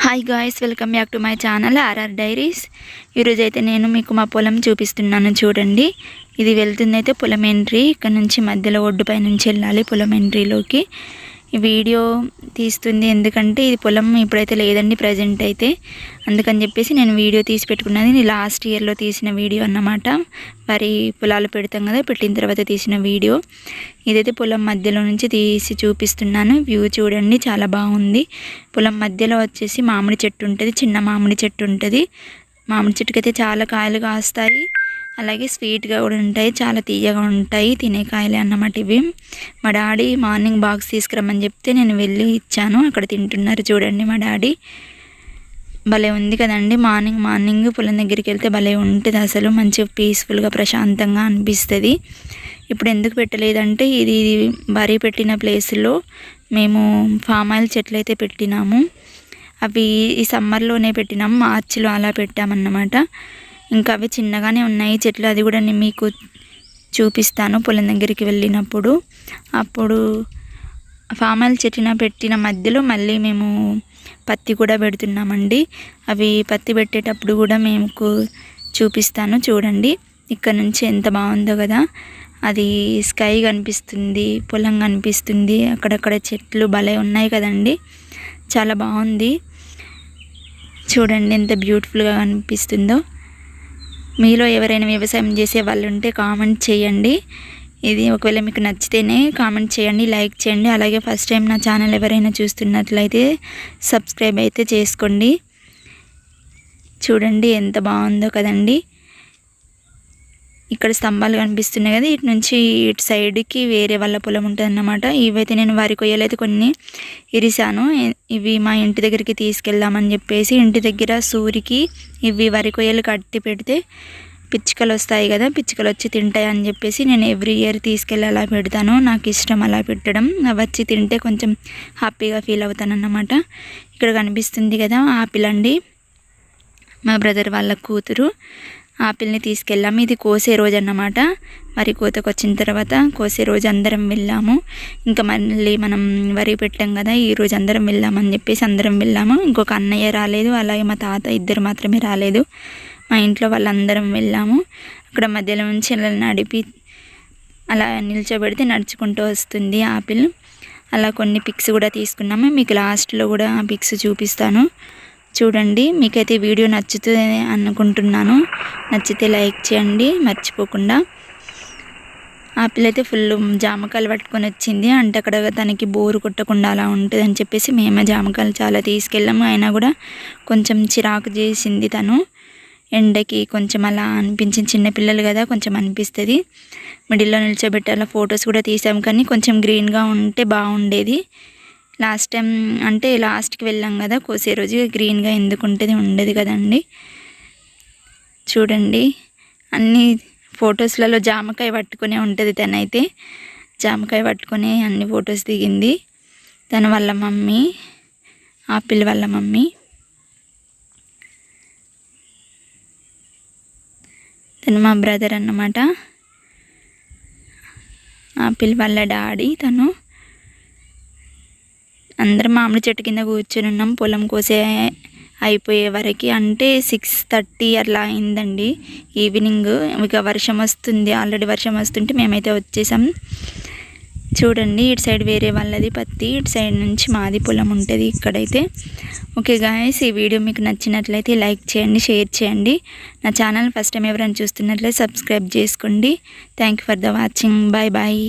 Hi guys welcome back to my channel RR diaries ఈరోజు అయితే నేను మీకు మా పొలం చూపిస్తున్నాను చూడండి. ఇది వెళ్తుంది అయితే పొలం ఎంట్రీ ఇక్కడ నుంచి మధ్యలో ఒడ్డుపై నుంచి వెళ్ళాలి పొలం ఎంట్రీలోకి వీడియో తీస్తుంది ఎందుకంటే ఇది పొలం ఇప్పుడైతే లేదండి ప్రజెంట్ అయితే. అందుకని చెప్పేసి నేను వీడియో తీసి పెట్టుకున్నది. లాస్ట్ ఇయర్లో తీసిన వీడియో అన్నమాట. వరి పొలాలు పెడతాం కదా పెట్టిన తర్వాత తీసిన వీడియో. ఇదైతే పొలం మధ్యలో నుంచి తీసి చూపిస్తున్నాను. వ్యూ చూడండి చాలా బాగుంది. పొలం మధ్యలో వచ్చేసి మామిడి చెట్టు ఉంటుంది చిన్న మామిడి చెట్టు ఉంటుంది. మామిడి చెట్టుకైతే చాలా కాయలు కాస్తాయి. అలాగే స్వీట్గా కూడా ఉంటాయి. చాలా తీయగా ఉంటాయి. తినే కాయలే అన్నమాట ఇవి. మా డాడీ మార్నింగ్ బాక్స్ తీసుకురమ్మని చెప్తే నేను వెళ్ళి ఇచ్చాను. అక్కడ తింటున్నారు చూడండి మా డాడీ. భలే ఉంది కదండి. మార్నింగ్ మార్నింగ్ పొలం దగ్గరికి వెళ్తే భలే ఉంటుంది అసలు. మంచిగా పీస్ఫుల్గా ప్రశాంతంగా అనిపిస్తుంది. ఇప్పుడు ఎందుకు పెట్టలేదంటే ఇది ఇది వరి పెట్టిన ప్లేస్లో మేము ఫామ్ ఆయిల్ చెట్లు అయితే పెట్టినాము. అవి ఈ సమ్మర్లోనే పెట్టినాము మార్చిలో అలా పెట్టామన్నమాట. ఇంకా అవి చిన్నగానే ఉన్నాయి. చెట్లు అది కూడా నేను మీకు చూపిస్తాను. పొలం దగ్గరికి వెళ్ళినప్పుడు. అప్పుడు ఫామ్ ఆయిల్ చెట్టిన పెట్టిన మధ్యలో మళ్ళీ మేము పత్తి కూడా పెడుతున్నామండి. అవి పత్తి పెట్టేటప్పుడు కూడా మేము చూపిస్తాను. చూడండి. ఇక్కడ నుంచి ఎంత బాగుందో కదా. అది స్కై కనిపిస్తుంది. పొలం కనిపిస్తుంది. అక్కడక్కడ చెట్లు భలే ఉన్నాయి కదండి. చాలా బాగుంది. చూడండి ఎంత బ్యూటిఫుల్గా కనిపిస్తుందో. మీలో ఎవరైనా వ్యవసాయం చేసే వాళ్ళు ఉంటే కామెంట్ చేయండి. ఇది ఒకవేళ మీకు నచ్చితేనే కామెంట్ చేయండి లైక్ చేయండి. అలాగే ఫస్ట్ టైం నా ఛానల్ ఎవరైనా చూస్తున్నట్లయితే సబ్స్క్రైబ్ అయితే చేసుకోండి. చూడండి ఎంత బాగుందో కదండి. ఇక్కడ స్తంభాలు కనిపిస్తున్నాయి కదా ఇటు నుంచి ఇటు సైడ్కి వేరే వాళ్ళ పొలం ఉంటుంది అన్నమాట ఇవైతే నేను వరి కొయ్యలు అయితే కొన్ని ఇరిసాను ఇవి మా ఇంటి దగ్గరికి తీసుకెళ్దామని చెప్పేసి ఇంటి దగ్గర సూరికి ఇవి వరి కొయ్యలు కట్టి పెడితే పిచ్చుకలు వస్తాయి కదా పిచ్చుకలు వచ్చి తింటాయి అని చెప్పేసి నేను ఎవ్రీ ఇయర్ తీసుకెళ్ళి అలా పెడతాను. నాకు ఇష్టం అలా పెట్టడం. అవి వచ్చి తింటే కొంచెం హ్యాపీగా ఫీల్ అవుతాను అన్నమాట ఇక్కడ కనిపిస్తుంది కదా ఆపిల్ అండి. మా బ్రదర్ వాళ్ళ కూతురు. ఆపిల్ని తీసుకెళ్ళాము. ఇది కోసే రోజు అన్నమాట వరి కోతకు వచ్చిన తర్వాత కోసే రోజు అందరం వెళ్ళాము. ఇంకా మళ్ళీ మనం వరి పెట్టాం కదా ఈ రోజు అందరం వెళ్ళామని చెప్పేసి అందరం వెళ్ళాము. ఇంకొక అన్నయ్య రాలేదు అలాగే మా తాత ఇద్దరు మాత్రమే రాలేదు. మా ఇంట్లో వాళ్ళందరం వెళ్ళాము. అక్కడ మధ్యలో నుంచి నడిపి అలా నిల్చోబెడితే నడుచుకుంటూ వస్తుంది ఆపిల్. అలా కొన్ని పిక్స్ కూడా తీసుకున్నాము. మీకు లాస్ట్లో కూడా పిక్స్ చూపిస్తాను. చూడండి మీకైతే వీడియో నచ్చుతుంది అనుకుంటున్నాను. నచ్చితే లైక్ చేయండి మర్చిపోకుండా. ఆ అయితే ఫుల్ జామకాయలు పట్టుకొని వచ్చింది. అంటే అక్కడ తనకి బోరు కొట్టకుండా అలా ఉంటుంది అని చెప్పేసి మేమే జామకాయలు చాలా తీసుకెళ్ళాము. అయినా కూడా కొంచెం చిరాకు చేసింది తను. ఎండకి కొంచెం అలా అనిపించింది. చిన్నపిల్లలు కదా కొంచెం అనిపిస్తుంది. మిడిల్లో నిల్చోబెట్టాల ఫొటోస్ కూడా తీసాము. కానీ కొంచెం గ్రీన్గా ఉంటే బాగుండేది. లాస్ట్ టైం అంటే లాస్ట్కి వెళ్ళాం కదా కోసే రోజు గ్రీన్గా ఎందుకు ఉంటుంది ఉండదు కదండి. చూడండి అన్ని ఫొటోస్లలో జామకాయ పట్టుకునే ఉంటుంది తనైతే. జామకాయ పట్టుకొని అన్ని ఫొటోస్ దిగింది. తన వాళ్ళ మమ్మీ ఆపిల్ వాళ్ళ మమ్మీ. తను మా బ్రదర్ అన్నమాట. ఆపిల్ వాళ్ళ డాడీ తను. అందరం మామిడి చెట్టు కింద కూర్చొని ఉన్నాం. పొలం కోసే అయిపోయే వరకు అంటే సిక్స్ థర్టీ అట్లా అయిందండి. ఈవినింగ్ ఇక వర్షం వస్తుంది. ఆల్రెడీ వర్షం వస్తుంటే మేమైతే వచ్చేసాం. చూడండి ఇటు సైడ్ వేరే వాళ్ళది పత్తి ఇటు సైడ్ నుంచి మాది పొలం ఉంటుంది ఇక్కడైతే. ఓకే గాయస్ ఈ వీడియో మీకు నచ్చినట్లయితే లైక్ చేయండి షేర్ చేయండి. నా ఛానల్ ఫస్ట్ టైం ఎవరైనా చూస్తున్నట్లయితే సబ్స్క్రైబ్ చేసుకోండి. Thank for the watching bye bye